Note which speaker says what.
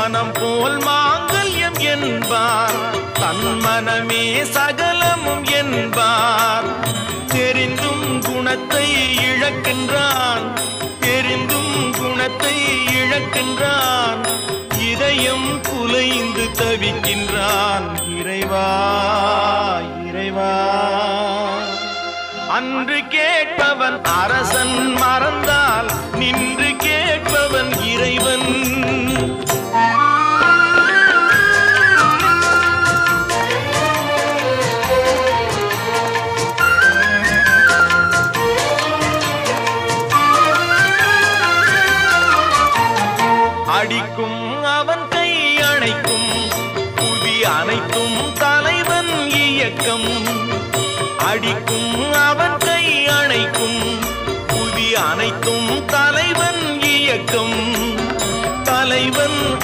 Speaker 1: மனம் போல் மாங்கல்யம் என்பார். தன் மனமே சகலமும் என்பார். தெரிந்தும் குணத்தை இழக்கின்றான். தெரிந்தும் குணத்தை இழக்கின்றான். இதயம் குலைந்து தவிக்கின்றான். இறைவா இறைவா. அன்று கேட்பவன் அற அடிக்கும் அவன் கை அணைக்கும். புவி அனைத்தும் தலைவன் இயக்கம். அடிக்கும் அவன் கை அணைக்கும். புவி அனைத்தும் தலைவன் இயக்கம். தலைவன்